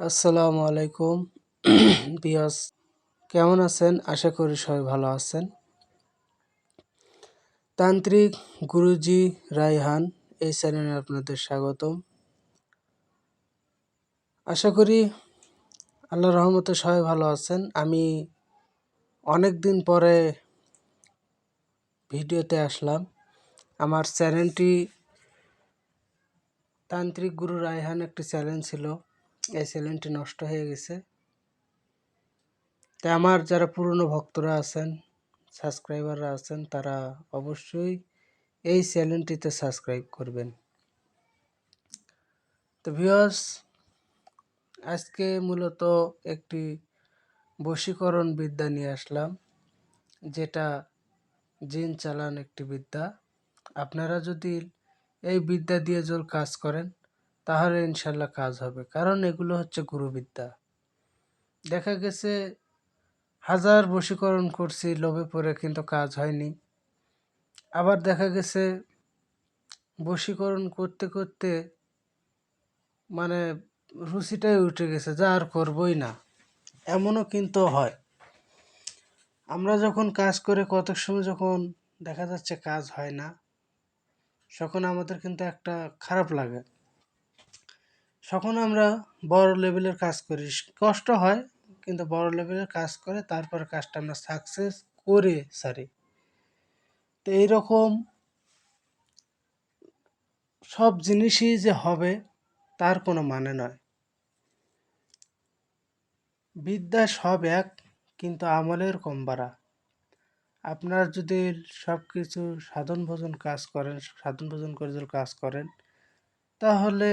আসসালামু আলাইকুম। বিয়াস কেমন আছেন? আশা করি সবাই ভালো আছেন। তান্ত্রিক গুরুজি রায়হান এই চ্যানেলে আপনাদের স্বাগতম। আশা করি আল্লাহ রহমতে সবাই ভালো আছেন। আমি অনেক দিন পরে ভিডিওতে আসলাম। আমার চ্যানেলটি তান্ত্রিক গুরু রায়হান একটি চ্যানেল ছিল। এই চ্যানেলটি নষ্ট হয়ে গেছে। তাই আমার যারা পুরনো ভক্তরা আছেন, সাবস্ক্রাইবাররা আছেন, তারা অবশ্যই এই চ্যানেলটিতে সাবস্ক্রাইব করবেন। তো ভিউয়ার্স, আজকে মূলত একটি বশীকরণ বিদ্যা নিয়ে আসলাম, যেটা জিন চালান একটি বিদ্যা। আপনারা যদি এই বিদ্যা দিয়ে জল কাজ করেন তাহলে ইনশাল্লাহ কাজ হবে। কারণ এগুলো হচ্ছে গুরুবিদ্যা। দেখা গেছে, হাজার বশীকরণ করছি, লোভে পড়ে কিন্তু কাজ হয়নি। আবার দেখা গেছে, বশীকরণ করতে করতে মানে রুচিটাই উঠে গেছে যা আর করবই না। এমনও কিন্তু হয়। আমরা যখন কাজ করে কত সময় যখন দেখা যাচ্ছে কাজ হয় না, তখন আমাদের কিন্তু একটা খারাপ লাগে। তখন আমরা বড় লেভেলের কাজ করি। কষ্ট হয়, কিন্তু বড় লেভেলের কাজ করে, তারপর কাজটা আমরা সাকসেস করে সারি। তো এইরকম সব জিনিসই যে হবে, তার কোনো মানে নয়। বিদ্যা সব এক, কিন্তু আমলের কম বাড়া। আপনার যদি সব কিছু সাধন ভোজন কাজ করেন সাধন ভোজন করে যদি কাজ করেন তাহলে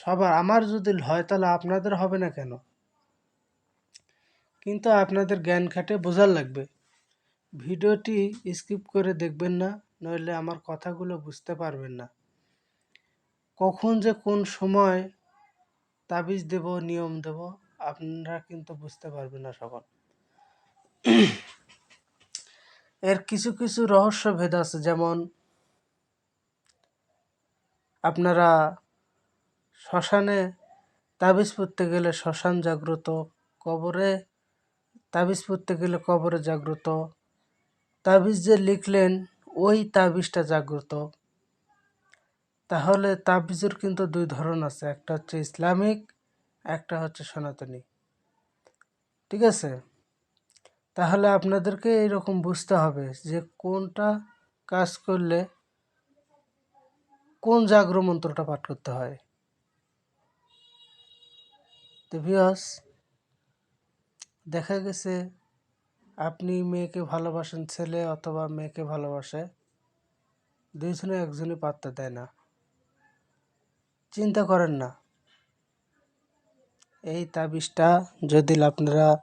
সবার, আমার যদি হয় তাহলে আপনাদের হবে না কেন? কিন্তু আপনাদের জ্ঞান খাটে বোঝার লাগবে। ভিডিওটি স্কিপ করে দেখবেন না, নইলে আমার কথাগুলো বুঝতে পারবেন না। কখন যে কোন সময় তাবিজ দেব, নিয়ম দেব, আপনারা কিন্তু বুঝতে পারবেন না সকল। এর কিছু কিছু রহস্য ভেদ আছে, যেমন আপনারা শ্মশানে তাবিজ পড়তে গেলে শ্মশান জাগ্রত, কবরে তাবিজ পড়তে গেলে কবরে জাগ্রত। তাবিজ যে লিখলেন, ওই তাবিজটা জাগ্রত। তাহলে তাবিজের কিন্তু দুই ধরন আছে, একটা হচ্ছে ইসলামিক, একটা হচ্ছে সনাতনী। ঠিক আছে? তাহলে আপনাদেরকে এরকম বুঝতে হবে যে কোনটা কাজ করলে কোন জাগ্র মন্ত্রটা পাঠ করতে হয়? তো ভিওস দেখা গেছে আপনি মেয়েকে ভালোবাসেন, ছেলে অথবা মেয়েকে ভালোবাসে, দুইজনে একজনই পাত্তা দেয় না। চিন্তা করেন না। এই তাবিজটা যদি আপনারা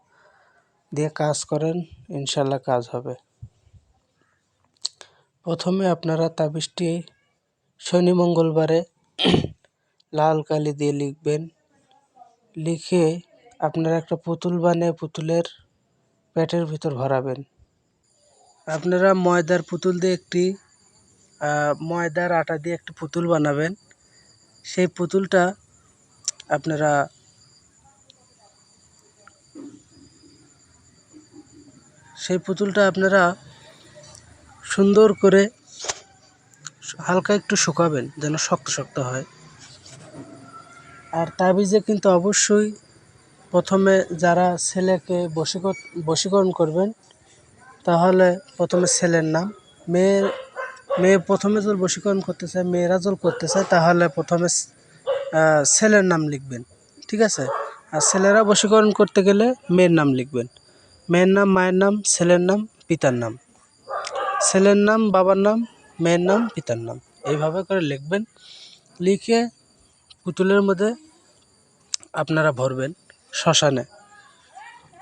দিয়ে কাজ করেন, ইনশাল্লাহ কাজ হবে। প্রথমে আপনারা তাবিজটি শনি মঙ্গলবারে লাল কালি দিয়ে লিখবেন। লিখে আপনারা একটা পুতুল বানিয়ে পুতুলের পেটের ভিতর ভরাবেন। আপনারা ময়দার পুতুল দিয়ে একটি ময়দার আটা দিয়ে একটি পুতুল বানাবেন। সেই পুতুলটা আপনারা সেই পুতুলটা আপনারা সুন্দর করে হালকা একটু শুকাবেন, যেন শক্ত শক্ত হয়। আর তাবিজে কিন্তু অবশ্যই প্রথমে যারা ছেলেকে বশীকর বশীকরণ করবেন, তাহলে প্রথমে ছেলের নাম। মেয়ের মেয়ে প্রথমে যদি বশীকরণ করতে চায়, মেয়েরা যদি করতে চায়, তাহলে প্রথমে ছেলের নাম লিখবেন, ঠিক আছে? আর ছেলেরা বশীকরণ করতে গেলে মেয়ের নাম লিখবেন। মেয়ের নাম, মায়ের নাম, ছেলের নাম, পিতার নাম। ছেলের নাম, বাবার নাম মেয়ের নাম, পিতার নাম। এইভাবে করে লিখবেন, লিখে পুতুলের মধ্যে আপনারা ভরবেন শ্মশানে।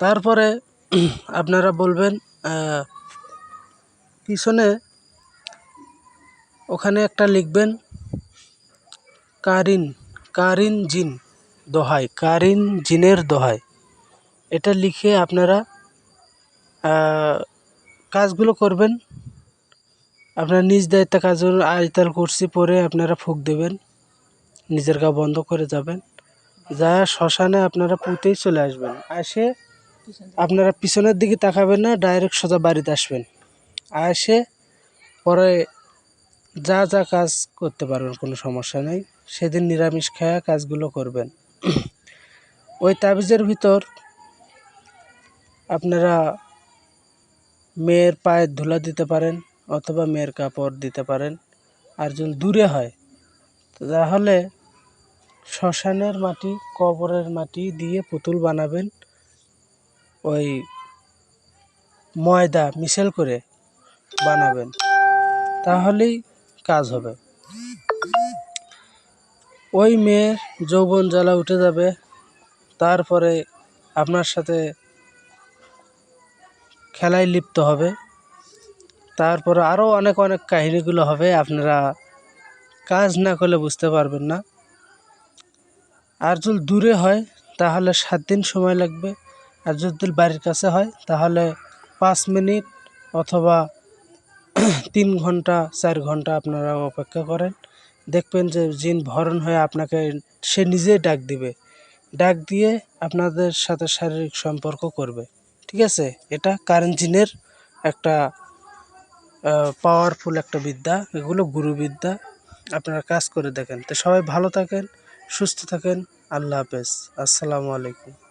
তারপরে আপনারা বলবেন পিছনে ওখানে একটা লিখবেন, কারিন কারিন জিন দোহাই, কারিন জিনের দোহাই। এটা লিখে আপনারা কাজগুলো করবেন আপনার নিজ দায়িত্ব কাজ আইতাল করছি পরে আপনারা ফুক দেবেন, নিজের গা বন্ধ করে যাবেন, যা শ্মশানে আপনারা পুঁতেই চলে আসবেন। আসে আপনারা পিছনের দিকে তাকাবেন না ডাইরেক্ট সোজা বাড়িতে আসবেন। আসে পরে যা যা কাজ করতে পারবেন, কোনো সমস্যা নেই। সেদিন নিরামিষ খায়া কাজগুলো করবেন। ওই তাবিজের ভিতর আপনারা মেয়ের পায়ের ধুলা দিতে পারেন অথবা মেয়ের কাপড় দিতে পারেন। আর যদি দূরে হয় তাহলে শ্মশানের মাটি, কবরের মাটি দিয়ে পুতুল বানাবেন। ওই ময়দা মিশেল করে বানাবেন। তাহলেই কাজ হবে। ওই মেয়ের যৌবন জ্বালা উঠে যাবে। তারপরে আপনার সাথে খেলায় লিপ্ত হবে। তারপরে আরও অনেক অনেক কাহিনিগুলো হবে, আপনারা কাজ না করলে বুঝতে পারবেন না। আর যদি দূরে হয়, তাহলে সাত দিন সময় লাগবে। আর যদি বাড়ির কাছে হয়, তাহলে পাঁচ মিনিট অথবা তিন ঘণ্টা, চার ঘণ্টা আপনারা অপেক্ষা করেন। দেখবেন যে জিন ভরণ হয়ে আপনাকে, সে নিজেই ডাক দিবে। ডাক দিয়ে আপনাদের সাথে শারীরিক সম্পর্ক করবে। ঠিক আছে? এটা কারেন্ট জিনের একটা পাওয়ারফুল একটা বিদ্যা, এগুলো গুরুবিদ্যা আপনারা কাজ করে দেখেন। তো সবাই ভালো থাকেন, সুস্থ থাকেন। আল্লাহ হাফেজ। আসসালামু আলাইকুম।